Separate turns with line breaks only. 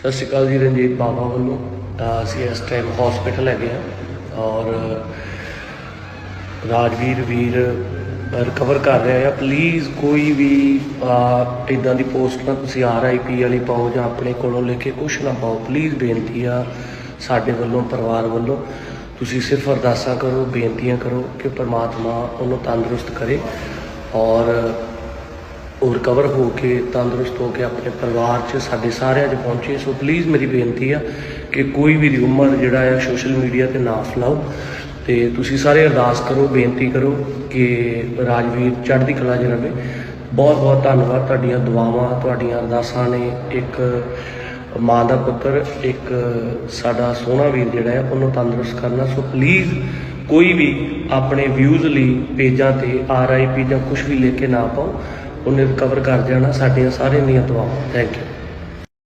ਸਤਿ ਸ਼੍ਰੀ ਅਕਾਲ ਜੀ, ਰਣਜੀਤ ਬਾਬਾ ਵੱਲੋਂ। ਅਸੀਂ ਇਸ ਟਾਈਮ ਹਸਪੀਟਲ ਹੈਗੇ ਆ ਔਰ ਰਾਜਵੀਰ, ਵੀਰ ਰਿਕਵਰ ਕਰ ਰਿਹਾ ਆ। ਪਲੀਜ਼ ਕੋਈ ਵੀ ਇਦਾਂ ਦੀ ਪੋਸਟ ਨਾ ਤੁਸੀਂ ਆਰਆਈਪੀ ਵਾਲੀ ਪਾਓ ਜਾਂ ਆਪਣੇ ਕੋਲੋਂ ਲਿਖ ਕੇ ਕੁਛ ਨਾ ਪਾਓ। ਪਲੀਜ਼ ਬੇਨਤੀ ਆ ਸਾਡੇ ਵੱਲੋਂ, ਪਰਿਵਾਰ ਵੱਲੋਂ। ਤੁਸੀਂ ਸਿਰਫ ਅਰਦਾਸਾਂ ਕਰੋ, ਬੇਨਤੀਆਂ ਕਰੋ ਕਿ ਪਰਮਾਤਮਾ ਉਹਨੂੰ ਤੰਦਰੁਸਤ ਕਰੇ। ਔਰ ਉਹ ਰਿਕਵਰ ਹੋ ਕੇ, ਤੰਦਰੁਸਤ ਹੋ ਕੇ ਆਪਣੇ ਪਰਿਵਾਰ 'ਚ ਸਾਡੇ ਸਾਰਿਆਂ 'ਚ ਪਹੁੰਚੇ। ਸੋ ਪਲੀਜ਼ ਮੇਰੀ ਬੇਨਤੀ ਆ ਕਿ ਕੋਈ ਵੀ ਰਿਊਮਰ ਜਿਹੜਾ ਹੈ ਸੋਸ਼ਲ ਮੀਡੀਆ ਤੇ ਨਾ ਫੈਲਾਓ। ਤੇ ਤੁਸੀਂ ਸਾਰੇ ਅਰਦਾਸ ਕਰੋ, ਬੇਨਤੀ ਕਰੋ ਕਿ ਰਾਜਵੀਰ ਚੜ੍ਹਦੀ ਕਲਾ 'ਚ ਰਵੇ। ਬਹੁਤ ਬਹੁਤ ਧੰਨਵਾਦ। ਤੁਹਾਡੀਆਂ ਦੁਆਵਾਂ, ਤੁਹਾਡੀਆਂ ਅਰਦਾਸਾਂ ਨੇ ਇੱਕ ਮਾਂ ਦਾ ਪੁੱਤਰ, ਇੱਕ ਸਾਡਾ ਸੋਹਣਾ ਵੀਰ ਜਿਹੜਾ ਹੈ ਉਹਨੂੰ ਤੰਦਰੁਸਤ ਕਰਨਾ। ਸੋ ਪਲੀਜ਼ ਕੋਈ ਵੀ ਆਪਣੇ ਵਿਊਜ਼ ਲਈ ਪੇਜਾਂ ਤੇ ਆਰਆਈਪੀ ਜਾਂ ਕੁਝ ਵੀ ਲੈ ਕੇ ਨਾ ਪਾਓ। ਉਹਨੇ ਰਿਕਵਰ ਕਰ ਜਾਣਾ ਸਾਡੀਆਂ ਸਾਰਿਆਂ ਦੀਆਂ ਦੁਆਵਾਂ। Thank you